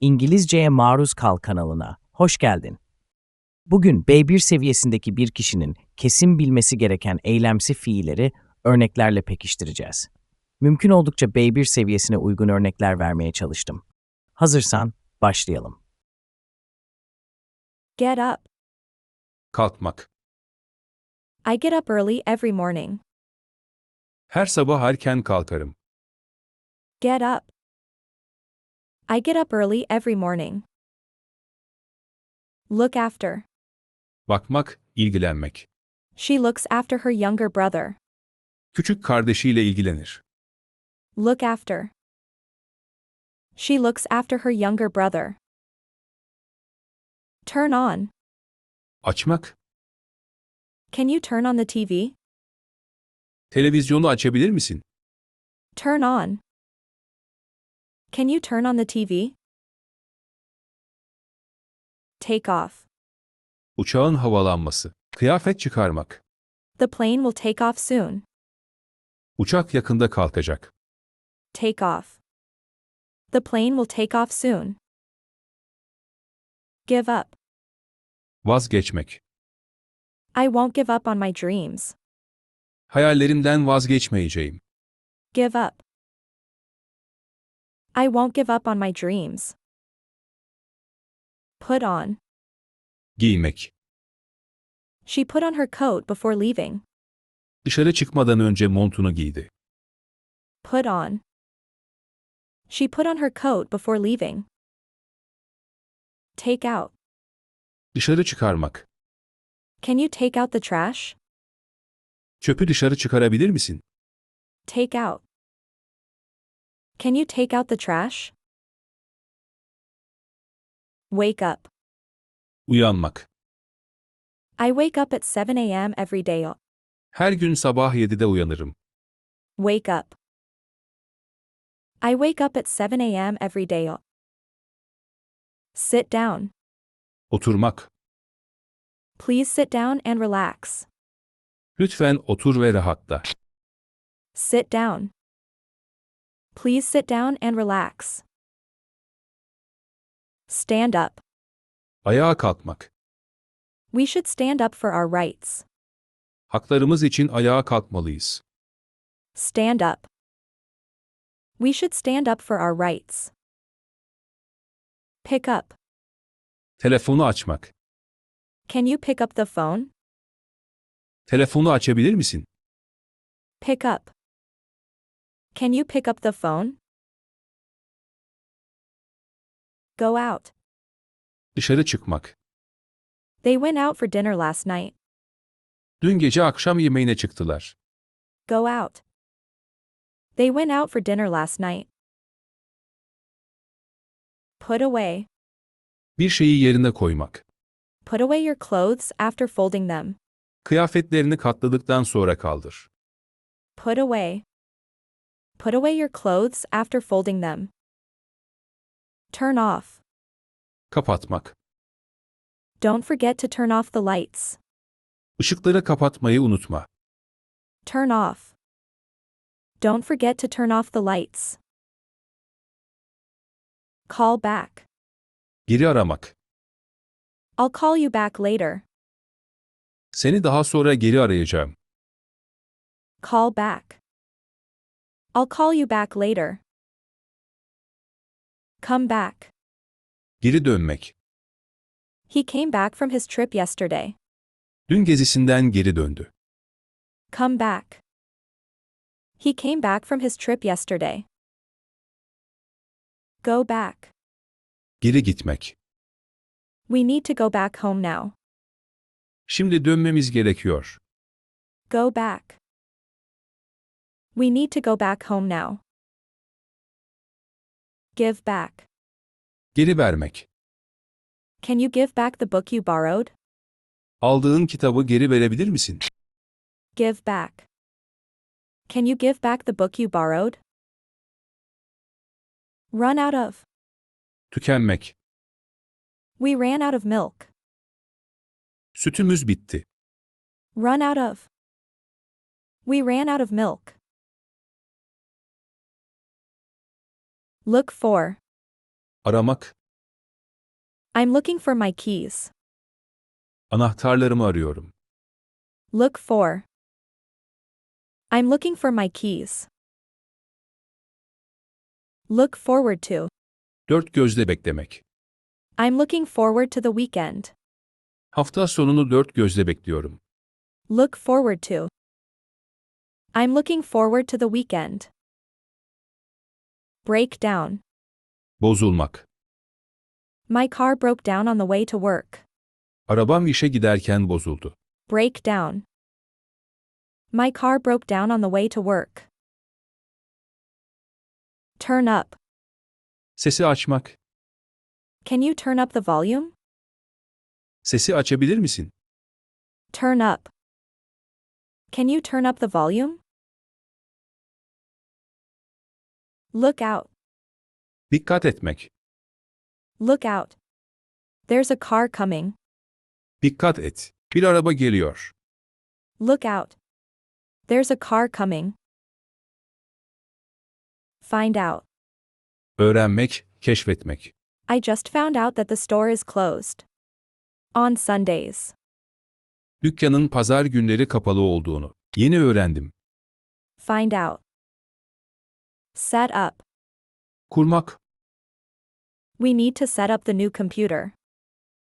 İngilizceye Maruz Kal kanalına hoş geldin. Bugün B1 seviyesindeki bir kişinin kesin bilmesi gereken eylemsi fiilleri örneklerle pekiştireceğiz. Mümkün oldukça B1 seviyesine uygun örnekler vermeye çalıştım. Hazırsan başlayalım. Get up. Kalkmak. I get up early every morning. Her sabah erken kalkarım. Get up. I get up early every morning. Look after. Bakmak, ilgilenmek. She looks after her younger brother. Küçük kardeşiyle ilgilenir. Look after. She looks after her younger brother. Turn on. Açmak. Can you turn on the TV? Televizyonu açabilir misin? Turn on. Can you turn on the TV? Take off. Uçağın havalanması. Kıyafet çıkarmak. The plane will take off soon. Uçak yakında kalkacak. Take off. The plane will take off soon. Give up. Vazgeçmek. I won't give up on my dreams. Hayallerimden vazgeçmeyeceğim. Give up. I won't give up on my dreams. Put on. Giymek. She put on her coat before leaving. Dışarı çıkmadan önce montunu giydi. Put on. She put on her coat before leaving. Take out. Dışarı çıkarmak. Can you take out the trash? Çöpü dışarı çıkarabilir misin? Take out. Can you take out the trash? Wake up. Uyanmak. I wake up at 7 a.m. every day. Her gün sabah 7'de uyanırım. Wake up. I wake up at 7 a.m. every day. Sit down. Oturmak. Please sit down and relax. Lütfen otur ve rahatla. Sit down. Please sit down and relax. Stand up. Ayağa kalkmak. We should stand up for our rights. Haklarımız için ayağa kalkmalıyız. Stand up. We should stand up for our rights. Pick up. Telefonu açmak. Can you pick up the phone? Telefonu açabilir misin? Pick up. Can you pick up the phone? Go out. Dışarı çıkmak. They went out for dinner last night. Dün gece akşam yemeğine çıktılar. Go out. They went out for dinner last night. Put away. Bir şeyi yerine koymak. Put away your clothes after folding them. Kıyafetlerini katladıktan sonra kaldır. Put away. Put away your clothes after folding them. Turn off. Kapatmak. Don't forget to turn off the lights. Işıkları kapatmayı unutma. Turn off. Don't forget to turn off the lights. Call back. Geri aramak. I'll call you back later. Seni daha sonra geri arayacağım. Call back. I'll call you back later. Come back. Geri dönmek. He came back from his trip yesterday. Dün gezisinden geri döndü. Come back. He came back from his trip yesterday. Go back. Geri gitmek. We need to go back home now. Şimdi dönmemiz gerekiyor. Go back. We need to go back home now. Give back. Geri vermek. Can you give back the book you borrowed? Aldığın kitabı geri verebilir misin? Give back. Can you give back the book you borrowed? Run out of. Tükenmek. We ran out of milk. Sütümüz bitti. Run out of. We ran out of milk. Look for. Aramak, I'm looking for my keys. Anahtarlarımı arıyorum. Look for. I'm looking for my keys. Look forward to. Dört gözle beklemek. I'm looking forward to the weekend. Hafta sonunu dört gözle bekliyorum. Look forward to. I'm looking forward to the weekend. Break down. Bozulmak. My car broke down on the way to work. Arabam işe giderken bozuldu. Break down. My car broke down on the way to work. Turn up. Sesi açmak. Can you turn up the volume? Sesi açabilir misin? Turn up. Can you turn up the volume? Look out. Dikkat etmek. Look out. There's a car coming. Dikkat et. Bir araba geliyor. Look out. There's a car coming. Find out. Öğrenmek, keşfetmek. I just found out that the store is closed. On Sundays. Dükkanın pazar günleri kapalı olduğunu. Yeni öğrendim. Find out. Set up. Kurmak. We need to set up the new computer.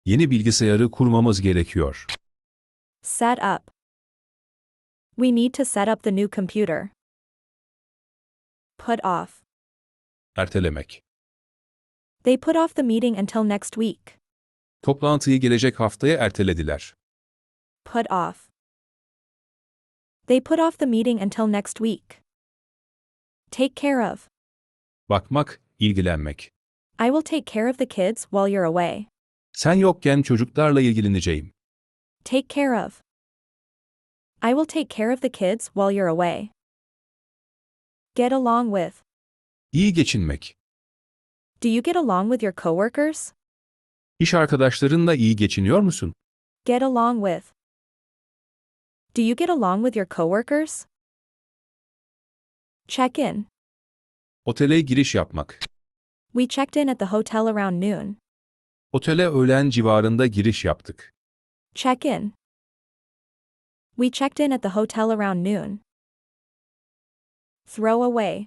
Yeni bilgisayarı kurmamız gerekiyor. Set up. We need to set up the new computer. Put off. Ertelemek. They put off the meeting until next week. Toplantıyı gelecek haftaya ertelediler. Put off. They put off the meeting until next week. Take care of. Bakmak, ilgilenmek. I will take care of the kids while you're away. Sen yokken çocuklarla ilgileneceğim. Take care of. I will take care of the kids while you're away. Get along with. İyi geçinmek. Do you get along with your coworkers? İş arkadaşlarınla iyi geçiniyor musun? Get along with. Do you get along with your coworkers? Check in. Otele giriş yapmak. We checked in at the hotel around noon. Otele öğlen civarında giriş yaptık. Check in. We checked in at the hotel around noon. Throw away.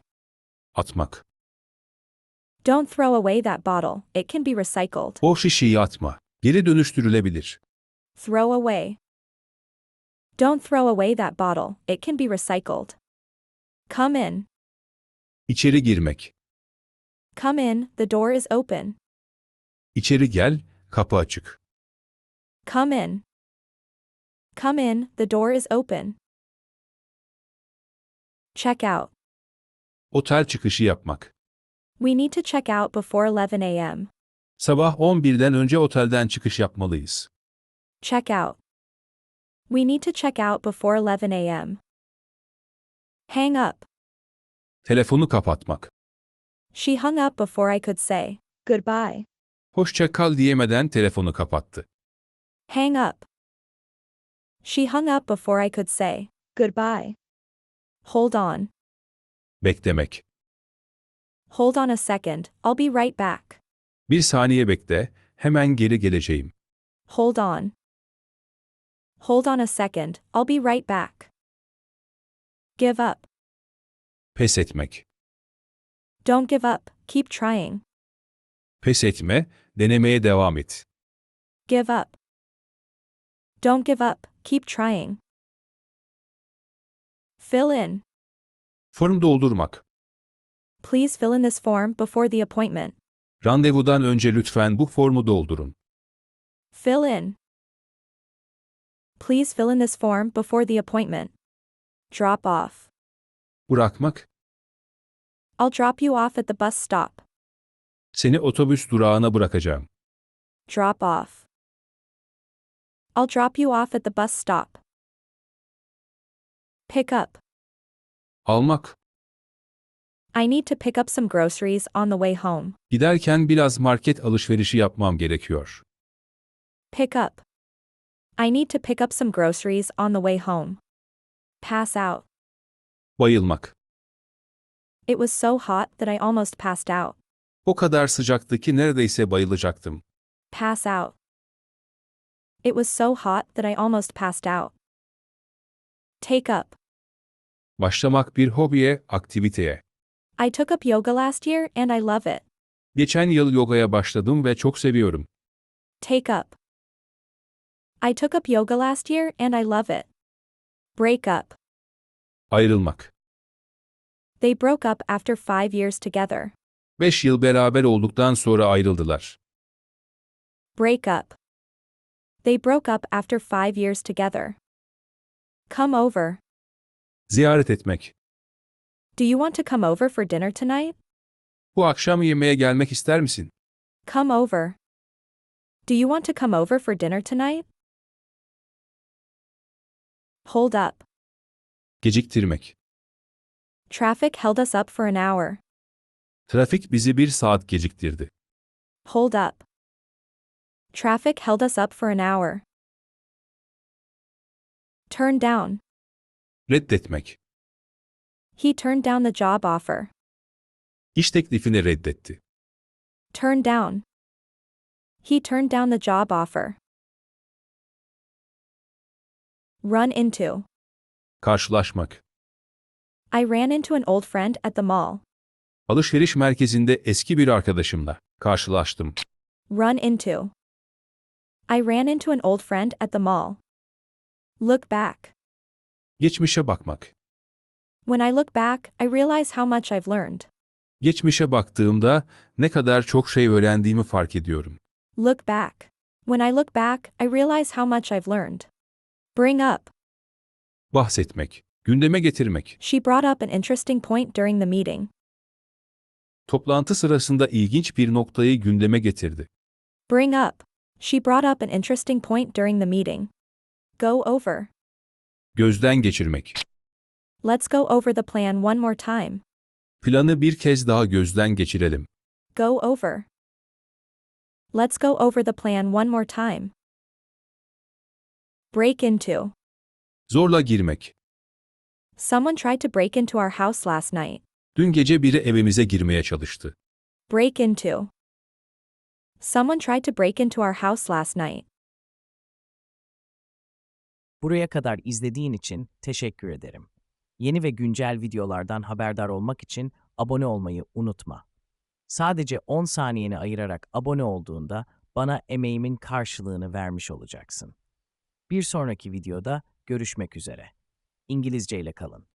Atmak. Don't throw away that bottle, it can be recycled. O şişeyi atma. Geri dönüştürülebilir. Throw away. Don't throw away that bottle, it can be recycled. Come in. İçeri girmek. Come in, the door is open. İçeri gel, kapı açık. Come in. Come in, the door is open. Check out. Otel çıkışı yapmak. We need to check out before 11 a.m. Sabah 11'den önce otelden çıkış yapmalıyız. Check out. We need to check out before 11 a.m. Hang up. Telefonu kapatmak. She hung up before I could say goodbye. Hoşça kal diyemeden telefonu kapattı. Hang up. She hung up before I could say goodbye. Hold on. Beklemek. Hold on a second, I'll be right back. Bir saniye bekle, hemen geri geleceğim. Hold on. Hold on a second, I'll be right back. Give up. Pes etmek. Don't give up, keep trying. Pes etme, denemeye devam et. Give up. Don't give up, keep trying. Fill in. Form doldurmak. Please fill in this form before the appointment. Randevudan önce lütfen bu formu doldurun. Fill in. Please fill in this form before the appointment. Drop off. Bırakmak, I'll drop you off at the bus stop. seni otobüs durağına bırakacağım. Drop off. I'll drop you off at the bus stop. Pick up. Almak, I need to pick up some groceries on the way home. giderken biraz market alışverişi yapmam gerekiyor. Pick up. I need to pick up some groceries on the way home. Pass out. Bayılmak. It was so hot that I almost passed out. O kadar sıcaktı ki neredeyse bayılacaktım. Pass out. It was so hot that I almost passed out. Take up. Başlamak bir hobiye, aktiviteye. I took up yoga last year and I love it. Geçen yıl yogaya başladım ve çok seviyorum. Take up. I took up yoga last year and I love it. Break up. Ayrılmak. They broke up after five years together. 5 yıl beraber olduktan sonra ayrıldılar. Break up. They broke up after five years together. Come over. Ziyaret etmek. Do you want to come over for dinner tonight? Bu akşam yemeğe gelmek ister misin? Come over. Do you want to come over for dinner tonight? Hold up. Geciktirmek. Traffic held us up for an hour. Trafik bizi bir saat geciktirdi. Hold up. Traffic held us up for an hour. Turn down. Reddetmek. He turned down the job offer. İş teklifini reddetti. Turn down. He turned down the job offer. Run into. Karşılaşmak. I ran into an old friend at the mall. Alışveriş merkezinde eski bir arkadaşımla karşılaştım. Run into. I ran into an old friend at the mall. Look back. Geçmişe bakmak. When I look back, I realize how much I've learned. Geçmişe baktığımda ne kadar çok şey öğrendiğimi fark ediyorum. Look back. When I look back, I realize how much I've learned. Bring up. Bahsetmek. Gündeme getirmek. She brought up an interesting point during the meeting. Toplantı sırasında ilginç bir noktayı gündeme getirdi. Bring up. She brought up an interesting point during the meeting. Go over. Gözden geçirmek. Let's go over the plan one more time. Planı bir kez daha gözden geçirelim. Go over. Let's go over the plan one more time. Break into. Zorla girmek. Someone tried to break into our house last night. Dün gece biri evimize girmeye çalıştı. Break into. Someone tried to break into our house last night. Buraya kadar izlediğin için teşekkür ederim. Yeni ve güncel videolardan haberdar olmak için abone olmayı unutma. Sadece 10 saniyeni ayırarak abone olduğunda bana emeğimin karşılığını vermiş olacaksın. Bir sonraki videoda görüşmek üzere. İngilizce ile kalın.